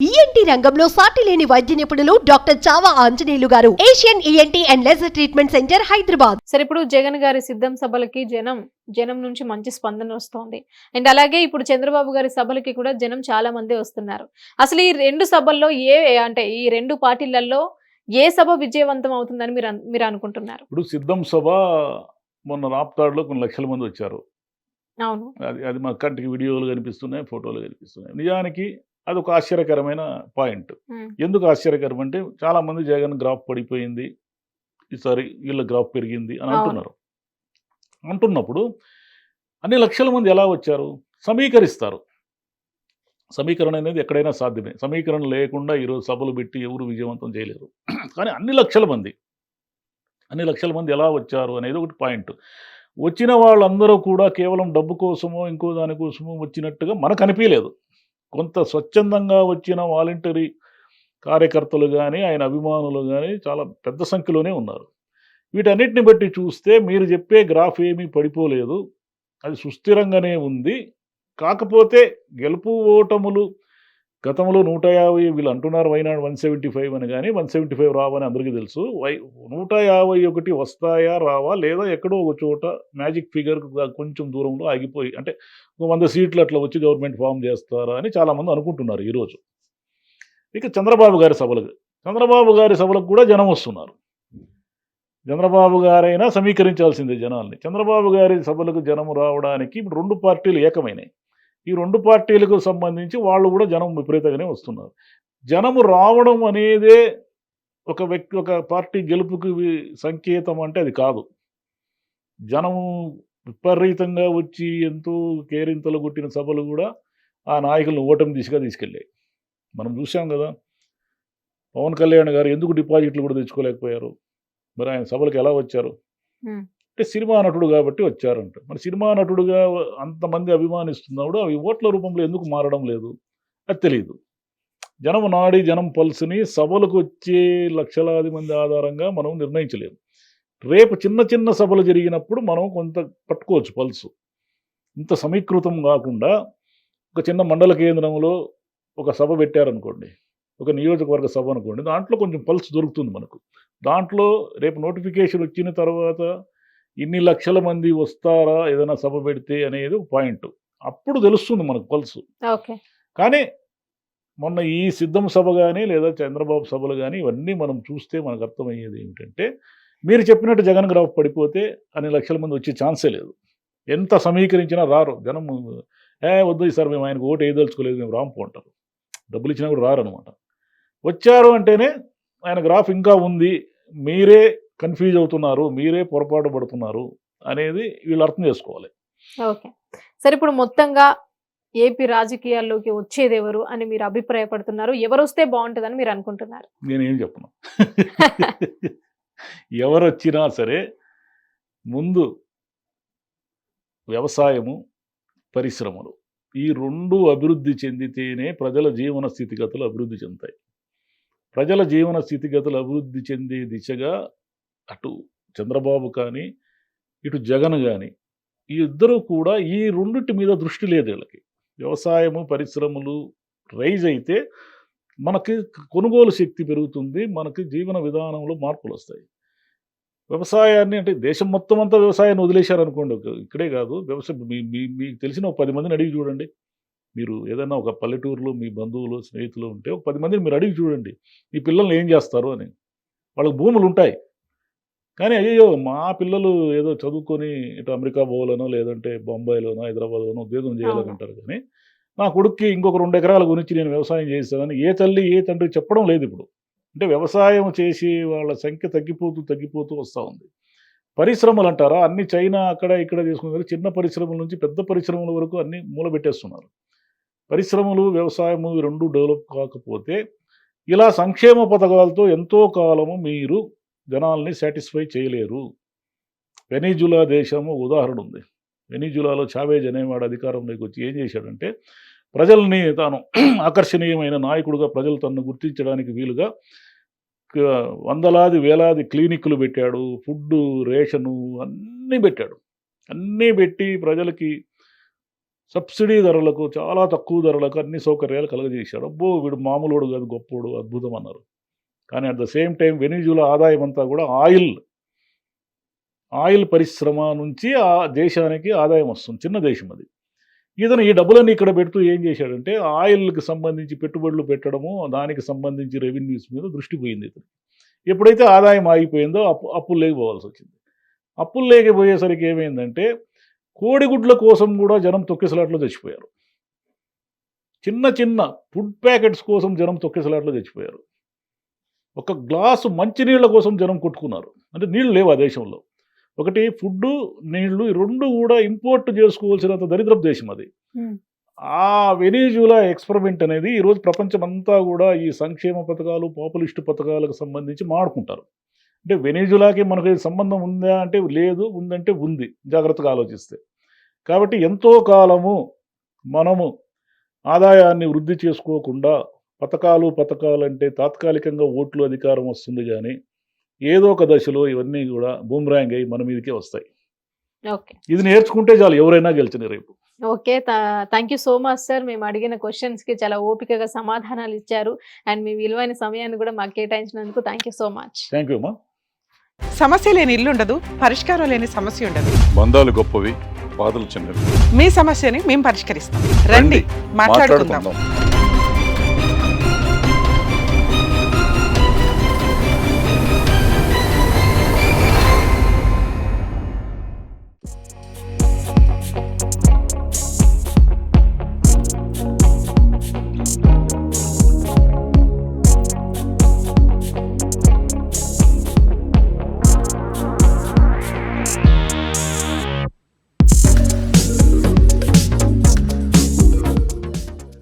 ENT రంగంలో సాటి లేని వైద్య నిపుణులు డాక్టర్ చావా ఆంజనేయులు గారు. Asian ENT and laser treatment centre Hyderabad సరే ఇప్పుడు జగన్ గారి సిద్ధం సభలకి జనం జనం నుంచి మంచి స్పందన వస్తోంది. అండ్ అలాగే ఇప్పుడు చంద్రబాబు గారి సభలకి కూడా జనం చాలా మంది వస్తున్నారు. అసలు ఈ రెండు సభల్లో ఏ అంటే ఈ రెండు పార్టీలలో ఏ సభ విజయవంతం అవుతుందని మీరు మీరు అనుకుంటున్నారు? ఇప్పుడు సిద్ధం సభ మొన్న రాప్తాడులో కొన్ని లక్షల మంది వచ్చారు. అవును. అది అది మా కంటికి వీడియోలు కనిపిస్తున్నాయి ఫోటోలు కనిపిస్తున్నాయి. నిజానికి అది ఒక ఆశ్చర్యకరమైన పాయింట్. ఎందుకు ఆశ్చర్యకరం అంటే చాలా మంది జగన్ గ్రాఫ్ పడిపోయింది. ఈసారి వీళ్ళ గ్రాఫ్ పెరిగింది అని. అంటున్నారు. అంటున్నప్పుడు అన్ని లక్షల మంది ఎలా వచ్చారు? సమీకరిస్తారు. సమీకరణ అనేది ఎక్కడైనా సాధ్యమే. సమీకరణ లేకుండా ఈరోజు సభలు పెట్టి ఎవరు విజయవంతం చేయలేరు. కానీ అన్ని లక్షల మంది అన్ని లక్షల మంది ఎలా వచ్చారు అనేది ఒకటి పాయింట్. వచ్చిన వాళ్ళందరూ కూడా కేవలం డబ్బు కోసమో ఇంకో దానికోసమో వచ్చినట్టుగా మనకు అనిపించలేదు కొంత స్వచ్ఛందంగా వచ్చిన వాలంటరీ కార్యకర్తలు కానీ ఆయన అభిమానులు కానీ చాలా పెద్ద సంఖ్యలోనే ఉన్నారు. వీటన్నిటిని బట్టి చూస్తే మీరు చెప్పే గ్రాఫ్ ఏమీ పడిపోలేదు. అది సుస్థిరంగానే ఉంది. కాకపోతే గెలుపు ఓటములు గతంలో నూట యాభై వీళ్ళు అంటున్నారు వైనాడు వన్ సెవెంటీ ఫైవ్ అని? కానీ వన్ సెవెంటీ ఫైవ్ రావని అందరికీ తెలుసు. వై నూట యాభై ఒకటి వస్తాయా రావా లేదా ఎక్కడో ఒక చోట మ్యాజిక్ ఫిగర్ కొంచెం దూరంలో ఆగిపోయి అంటే ఒక వంద సీట్లు అట్లా వచ్చి గవర్నమెంట్ ఫామ్ చేస్తారా అని చాలామంది అనుకుంటున్నారు ఈరోజు ఇక చంద్రబాబు గారి సభలకు చంద్రబాబు గారి సభలకు కూడా జనం వస్తున్నారు. చంద్రబాబు గారైనా సమీకరించాల్సిందే జనాల్ని. చంద్రబాబు గారి సభలకు జనం రావడానికి ఇప్పుడు రెండు పార్టీలు ఏకమైనాయి. ఈ రెండు పార్టీలకు సంబంధించి వాళ్ళు కూడా జనం విపరీతంగానే వస్తున్నారు. జనము రావడం అనేదే ఒక వ్యక్తి ఒక పార్టీ గెలుపుకి సంకేతం అంటే అది కాదు. జనం విపరీతంగా వచ్చి ఎంతో కేరింతలు కొట్టిన సభలు కూడా ఆ నాయకులను ఓటమి దిశగా తీసుకెళ్ళాయి. మనం చూసాం కదా పవన్ కళ్యాణ్ గారు ఎందుకు డిపాజిట్లు కూడా తెచ్చుకోలేకపోయారు? మరి ఆయన సభలకు ఎలా వచ్చారు? అంటే సినిమా నటుడు కాబట్టి వచ్చారంట. మరి సినిమా నటుడుగా అంతమంది అభిమానిస్తున్నప్పుడు అవి ఓట్ల రూపంలో ఎందుకు మారడం లేదు? అది తెలియదు జనం నాడి జనం పల్స్ని సభలకు వచ్చే లక్షలాది మంది ఆధారంగా మనం నిర్ణయించలేము. రేపు చిన్న చిన్న సభలు జరిగినప్పుడు మనం కొంత పట్టుకోవచ్చు పల్సు. ఇంత సమీకృతం కాకుండా ఒక చిన్న మండల కేంద్రంలో ఒక సభ పెట్టారనుకోండి ఒక నియోజకవర్గ సభ అనుకోండి దాంట్లో కొంచెం పల్స్ దొరుకుతుంది మనకు. దాంట్లో రేపు నోటిఫికేషన్ వచ్చిన తర్వాత ఇన్ని లక్షల మంది వస్తారా? ఏదైనా సభ పెడితే అనేది ఒక పాయింట్. అప్పుడు తెలుస్తుంది మనకు పల్సు. కానీ మొన్న ఈ సిద్ధం సభ కానీ లేదా చంద్రబాబు సభలు కానీ ఇవన్నీ మనం చూస్తే మనకు అర్థమయ్యేది ఏమిటంటే మీరు చెప్పినట్టు జగన్ గ్రాఫ్ పడిపోతే అన్ని లక్షల మంది వచ్చే ఛాన్సే లేదు. ఎంత సమీకరించినా రారు. జనం ఏ వద్దు సార్ మేము ఆయనకు ఓటు వేయదలుచుకోలేదు మేము రాంపు అంటారు. డబ్బులు ఇచ్చినా కూడా రారు అనమాట వచ్చారు అంటేనే ఆయన గ్రాఫ్ ఇంకా ఉంది. మీరే కన్ఫ్యూజ్ అవుతున్నారు మీరే పొరపాటు పడుతున్నారు అనేది వీళ్ళు అర్థం చేసుకోవాలి. ఓకే. సరే ఇప్పుడు మొత్తంగా ఏపీ రాజకీయాల్లోకి వచ్చేది ఎవరు అని మీరు అభిప్రాయపడుతున్నారు? ఎవరు వస్తే బాగుంటుందని మీరు అనుకుంటున్నారు? నేనేం చెప్పను. ఎవరు వచ్చినా సరే ముందు వ్యవసాయము పరిశ్రమలు ఈ రెండు అభివృద్ధి చెందితేనే ప్రజల జీవన స్థితిగతులు అభివృద్ధి చెందుతాయి. ప్రజల జీవన స్థితిగతులు అభివృద్ధి చెందే దిశగా అటు చంద్రబాబు కానీ ఇటు జగన్ కానీ ఈ ఇద్దరు కూడా ఈ రెండింటి మీద దృష్టి లేదు వీళ్ళకి. వ్యవసాయము పరిశ్రమలు రైజ్ అయితే మనకి కొనుగోలు శక్తి పెరుగుతుంది మనకి జీవన విధానంలో మార్పులు వస్తాయి. వ్యవసాయాన్ని అంటే దేశం మొత్తం అంతా వ్యవసాయాన్ని వదిలేశారనుకోండి ఇక్కడే కాదు వ్యవసాయం మీ మీ- మీకు తెలిసిన ఒక పది మందిని అడిగి చూడండి. మీరు ఏదైనా ఒక పల్లెటూరులో మీ బంధువులు స్నేహితులు ఉంటే ఒక పది మందిని మీరు అడిగి చూడండి మీ పిల్లల్ని ఏం చేస్తారు? అని. వాళ్ళకి భూములు ఉంటాయి. కానీ అయ్యో మా పిల్లలు ఏదో చదువుకొని ఇటు అమెరికా పోవాలనో లేదంటే బొంబాయిలోనో హైదరాబాద్లోనో ఉద్యోగం చేయాలని అవును. అంటారు కానీ నా కొడుక్కి ఇంకొక రెండు ఎకరాల గురించి నేను వ్యవసాయం చేస్తానని ఏ తల్లి ఏ తండ్రి చెప్పడం లేదు ఇప్పుడు. అంటే వ్యవసాయం చేసి వాళ్ళ సంఖ్య తగ్గిపోతూ తగ్గిపోతూ వస్తూ ఉంది. పరిశ్రమలు అంటారా? అన్ని చైనా అక్కడ ఇక్కడ చేసుకున్నారు చిన్న పరిశ్రమల నుంచి పెద్ద పరిశ్రమల వరకు అన్ని మూలబెట్టేస్తున్నారు. పరిశ్రమలు వ్యవసాయము రెండు డెవలప్ కాకపోతే ఇలా సంక్షేమ పథకాలతో ఎంతో కాలము మీరు జనాల్ని సాటిస్ఫై చేయలేరు. వెనిజులా దేశము ఉదాహరణ ఉంది. వెనిజులాలో చావేజ్ అనేవాడు అధికారంలోకి వచ్చి ఏం చేశాడంటే ప్రజల్ని తాను ఆకర్షణీయమైన నాయకుడుగా ప్రజలు తనను గుర్తించడానికి వీలుగా వందలాది వేలాది క్లినిక్లు పెట్టాడు. ఫుడ్ రేషను అన్నీ పెట్టాడు. అన్నీ పెట్టి ప్రజలకి సబ్సిడీ ధరలకు చాలా తక్కువ ధరలకు అన్ని సౌకర్యాలు కలుగజేశాడు. అబ్బో! వీడు మామూలుడు కాదు గొప్పోడు అద్భుతం అన్నారు. కానీ at the same time Venezuela ఆదాయం అంతా కూడా ఆయిల్ ఆయిల్ పరిశ్రమ నుంచి ఆ దేశానికి ఆదాయం వస్తుంది చిన్న దేశం అది. ఇతను ఈ డబ్బులన్నీ ఇక్కడ పెడుతూ ఏం చేశాడంటే ఆయిల్కి సంబంధించి పెట్టుబడులు పెట్టడము దానికి సంబంధించి రెవెన్యూస్ మీద దృష్టి పోయింది ఇతను ఎప్పుడైతే ఆదాయం ఆగిపోయిందో అప్పు అప్పులు లేకపోవాల్సి వచ్చింది. అప్పులు లేకపోయేసరికి ఏమైందంటే కోడిగుడ్ల కోసం కూడా జనం తొక్కిసలాట్లో చచ్చిపోయారు. చిన్న చిన్న ఫుడ్ ప్యాకెట్స్ కోసం జనం తొక్కిసలాట్లో చచ్చిపోయారు. ఒక గ్లాసు మంచినీళ్ళ కోసం జనం కొట్టుకున్నారు. అంటే నీళ్ళు లేవు ఆ దేశంలో. ఒకటి ఫుడ్ నీళ్ళు ఈ రెండు కూడా ఇంపోర్ట్ చేసుకోవాల్సినంత దరిద్రపు దేశం అది. ఆ వెనిజులా ఎక్స్పెరిమెంట్ అనేది ఈరోజు ప్రపంచం అంతా కూడా ఈ సంక్షేమ పథకాలు పాపులిస్ట్ పథకాలకు సంబంధించి మాడుకుంటారు. అంటే వెనిజులాకి మనకి సంబంధం ఉందా అంటే లేదు ఉందంటే ఉంది. జాగ్రత్తగా ఆలోచిస్తే. కాబట్టి ఎంతో కాలము మనము ఆదాయాన్ని వృద్ధి చేసుకోకుండా పథకాలు పథకాలు అంటే తాత్కాలికంగా ఓట్లు అధికారం వస్తుంది కానీ ఏదో ఒక దశలో ఇవన్నీ కూడా బూమ్రాంగ్ అయ్యి మన మీదకే వస్తాయి. ఓకే. ఇది నేర్చుకుంటే చాలు ఎవరైనా గెలిచిన రేపు. Okay thank you so much sir. మేము అడిగిన క్వశ్చన్స్కి చాలా ఓపికగా సమాధానాలు ఇచ్చారు. అండ్ మీ విలువైన సమయాన్ని కూడా మాకు కేటాయించినందుకు thank you so much. Thank you అమ్మా. సమస్య లేని ఇల్లు ఉండదు పరిష్కారం లేని సమస్య ఉండదు. బంధాలు గొప్పవి బాధలు చిన్నవి. మీ సమస్యని మేము పరిష్కరిస్తాం. రండి మాట్లాడుకుందాం.